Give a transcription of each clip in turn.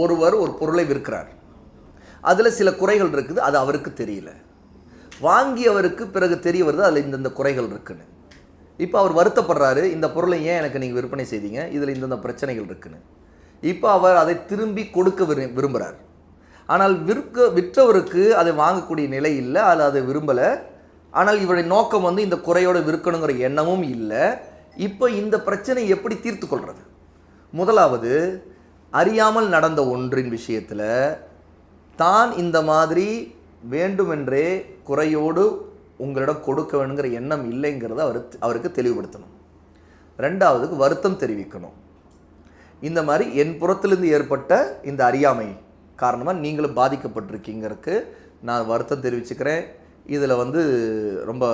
ஒருவர் ஒரு பொருளை விற்கிறார். அதில் சில குறைகள் இருக்குது அது அவருக்கு தெரியல. வாங்கியவருக்கு பிறகு தெரிய வருது அதில் இந்தந்த குறைகள் இருக்குன்னு. இப்போ அவர் வருத்தப்படுறாரு இந்த பொருளை ஏன் எனக்கு நீங்கள் விற்பனை செய்தீங்க? இதில் இந்தந்த பிரச்சனைகள் இருக்குன்னு. இப்போ அவர் அதை திரும்பி கொடுக்க விரு விரும்புகிறார் ஆனால் விற்க விற்றவருக்கு அதை வாங்கக்கூடிய நிலை இல்லை அதில் அதை விரும்பலை. ஆனால் இவருடைய நோக்கம் வந்து இந்த குறையோடு விற்கணுங்கிற எண்ணமும் இல்லை. இப்போ இந்த பிரச்சனை எப்படி தீர்த்து கொள்வது முதலாவது அறியாமல் நடந்த ஒன்றின் விஷயத்தில் தான் இந்த மாதிரி வேண்டுமென்றே குறையோடு உங்களிடம் கொடுக்க வேணுங்கிற எண்ணம் இல்லைங்கிறத அவர் அவருக்கு தெளிவுபடுத்தணும். ரெண்டாவதுக்கு வருத்தம் தெரிவிக்கணும். இந்த மாதிரி என் புறத்திலிருந்து ஏற்பட்ட இந்த அறியாமை காரணமாக நீங்களும் பாதிக்கப்பட்டிருக்கீங்கிறதுக்கு நான் வருத்தம் தெரிவிச்சுக்கிறேன். இதில் வந்து ரொம்ப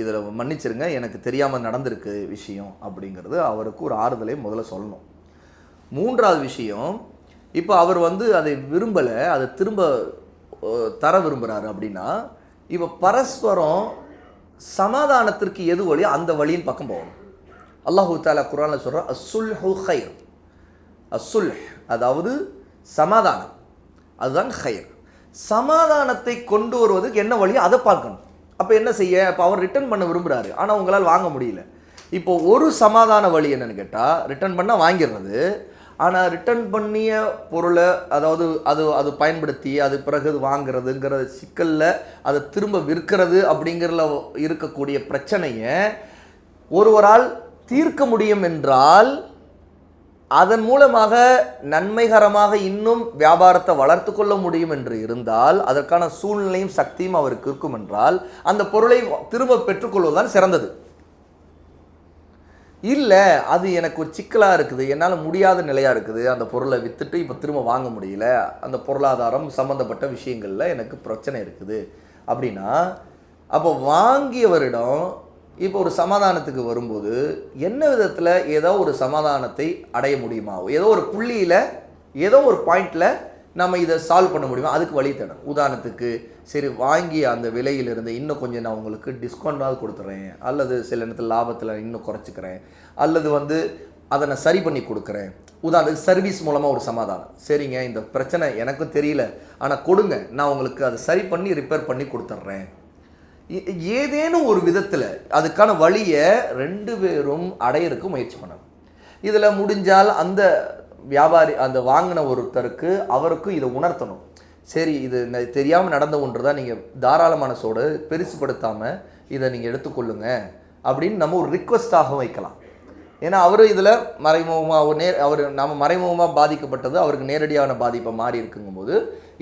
இதில் மன்னிச்சிருங்க எனக்கு தெரியாமல் நடந்திருக்கு விஷயம் அப்படிங்கிறது அவருக்கு ஒரு ஆறுதலை முதல்ல சொல்லணும். மூன்றாவது விஷயம் இப்போ அவர் வந்து அதை விரும்பலை அதை திரும்ப தர விரும்புகிறாரு அப்படின்னா இப்போ பரஸ்பரம் சமாதானத்திற்கு எது வழியோ அந்த வழியின் பக்கம் போகணும். அல்லாஹூ தாலா குரானில் சொல்கிறார் அசுல் ஹு ஹைர் அசுல் அதாவது சமாதானம். அதுதான் ஹைர் சமாதானத்தை கொண்டு வருவதற்கு என்ன வழியோ அதை பார்க்கணும். அப்போ என்ன செய்ய? இப்போ அவர் ரிட்டர்ன் பண்ண விரும்புகிறாரு ஆனால் உங்களால் வாங்க முடியல. இப்போ ஒரு சமாதான வழி என்னன்னு கேட்டால் ரிட்டர்ன் பண்ணால் வாங்கிடுறது. ஆனால் ரிட்டர்ன் பண்ணிய பொருளை அதாவது அது அது பயன்படுத்தி அது பிறகு அது வாங்குறதுங்கிற சிக்கலில் அதை திரும்ப விற்கிறது அப்படிங்கிறதுல இருக்கக்கூடிய பிரச்சனையை ஒருவரால் தீர்க்க முடியும் என்றால் அதன் மூலமாக நன்மைகரமாக இன்னும் வியாபாரத்தை வளர்த்து கொள்ள முடியும் என்று இருந்தால் அதற்கான சூழ்நிலையும் சக்தியும் அவருக்கு இருக்கும் என்றால் அந்த பொருளை திரும்ப பெற்றுக்கொள்வதுதான் சிறந்தது. இல்லை அது எனக்கு ஒரு சிக்கலாக இருக்குது. என்னால் முடியாத நிலையாக இருக்குது. அந்த பொருளை விற்றுட்டு இப்போ திரும்ப வாங்க முடியல. அந்த பொருளாதாரம் சம்மந்தப்பட்ட விஷயங்களில் எனக்கு பிரச்சனை இருக்குது. அப்படின்னா அப்போ வாங்கியவரிடம் இப்போ ஒரு சமாதானத்துக்கு வரும்போது என்ன விதத்தில் ஏதோ ஒரு சமாதானத்தை அடைய முடியுமா? ஏதோ ஒரு புள்ளியில் ஏதோ ஒரு பாயிண்டில் நம்ம இதை சால்வ் பண்ண முடியுமா? அதுக்கு வழி தேடணும். உதாரணத்துக்கு சரி வாங்கி அந்த விலையிலிருந்து இன்னும் கொஞ்சம் நான் உங்களுக்கு டிஸ்கவுண்டாவது கொடுத்துட்றேன் அல்லது சில நேரத்தில் லாபத்தில் இன்னும் குறைச்சிக்கிறேன். அல்லது வந்து அதை நான் சரி பண்ணி கொடுக்குறேன். உதாரணத்துக்கு சர்வீஸ் மூலமாக ஒரு சமாதானம். சரிங்க இந்த பிரச்சனை எனக்கும் தெரியல. ஆனால் கொடுங்க நான் உங்களுக்கு அதை சரி பண்ணி ரிப்பேர் பண்ணி கொடுத்துட்றேன் ஏதேனும் ஒரு விதத்தில் அதுக்கான வழியை ரெண்டு பேரும் அடையிறதுக்கு முயற்சி பண்ணணும். இதில் முடிஞ்சால் அந்த வியாபாரி அந்த வாங்கின ஒருத்தருக்கு அவருக்கும் இதை உணர்த்தணும். சரி இது தெரியாமல் நடந்த ஒன்று தான் நீங்கள் தாராள மனசோடு பெருசுப்படுத்தாமல் இதை நீங்கள் எடுத்துக்கொள்ளுங்க அப்படின்னு நம்ம ஒரு ரிக்வஸ்டாக வைக்கலாம். ஏன்னா அவர் இதில் மறைமுகமாக அவர் நே அவர் நம்ம மறைமுகமாக பாதிக்கப்பட்டது அவருக்கு நேரடியான பாதிப்பை மாறி இருக்குங்கும்போது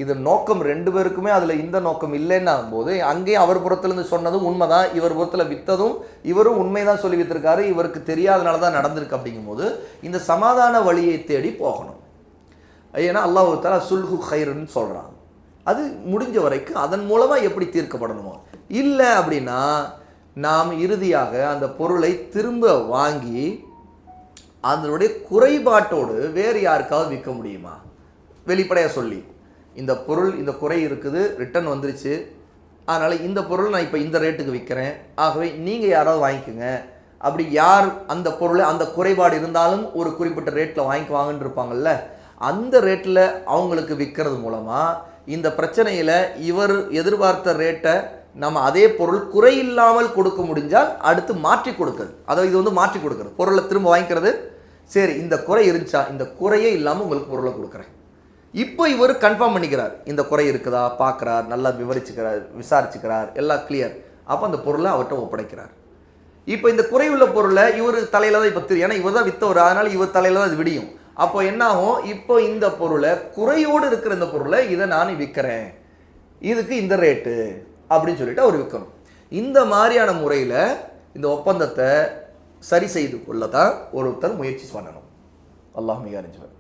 இது நோக்கம் ரெண்டு பேருக்குமே அதில் இந்த நோக்கம் இல்லைன்னா போது அங்கேயும் அவர் புறத்துலேருந்து சொன்னதும் உண்மை தான் இவர் புறத்தில் விற்றதும் இவரும் உண்மை தான் சொல்லி வித்திருக்காரு இவருக்கு தெரியாதனால தான் நடந்திருக்கு அப்படிங்கும்போது இந்த சமாதான வழியை தேடி போகணும். ஏன்னா அல்லாஹு தாலா சுல்ஹு ஹைருன்னு சொல்கிறாங்க அது முடிஞ்ச வரைக்கும் அதன் மூலமாக எப்படி தீர்க்கப்படணுமோ. இல்லை அப்படின்னா நாம் இறுதியாக அந்த பொருளை திரும்ப வாங்கி அதனுடைய குறைபாட்டோடு வேறு யாருக்காவது விற்க முடியுமா? வெளிப்படையாக சொல்லி. இந்த பொருள் இந்த குறை இருக்குது ரிட்டர்ன் வந்துருச்சு. அதனால் இந்த பொருள் நான் இப்போ இந்த ரேட்டுக்கு விற்கிறேன் ஆகவே நீங்கள் யாராவது வாங்கிக்கோங்க. அப்படி யார் அந்த பொருளை அந்த குறைபாடு இருந்தாலும் ஒரு குறிப்பிட்ட ரேட்டில் வாங்கிக்குவாங்கன்னு இருப்பாங்கல்ல. அந்த ரேட்டில் அவங்களுக்கு விற்கிறது மூலமாக இந்த பிரச்சனையில் இவர் எதிர்பார்த்த ரேட்டை நம்ம அதே பொருள் குறை இல்லாமல் கொடுக்க முடிஞ்சால் அடுத்து மாற்றி கொடுக்குறது அதாவது இது வந்து மாற்றி கொடுக்குறது பொருளை திரும்ப வாங்கிக்கிறது சரி இந்த குறை இருந்துச்சா? இந்த குறையே இல்லாமல் உங்களுக்கு பொருளை கொடுக்குறேன். இப்போ இவர் கன்ஃபார்ம் பண்ணிக்கிறார். இந்த குறை இருக்குதா? பார்க்குறார் நல்லா விவரிச்சுக்கிறார் விசாரிச்சுக்கிறார் எல்லாம் கிளியர் அப்போ அந்த பொருளை அவர்கிட்ட ஒப்படைக்கிறார். இப்போ இந்த குறையுள்ள பொருளை இவர் தலையில் தான் இப்போ தெரியும் ஏன்னா இவர் தான் வித்தவர் அதனால் இவர் தலையில் தான் இது விடியும். அப்போ என்ன ஆகும்? இப்போ இந்த பொருளை குறையோடு இருக்கிற இந்த பொருளை இதை நான் விற்கிறேன். இதுக்கு இந்த ரேட்டு அப்படின்னு சொல்லிட்டு அவர் விற்கணும். இந்த மாதிரியான முறையில் இந்த ஒப்பந்தத்தை சரி செய்து கொள்ள தான் ஒருத்தர் முயற்சி பண்ணணும். அல்லாஹ் மிக அறிஞ்சவர்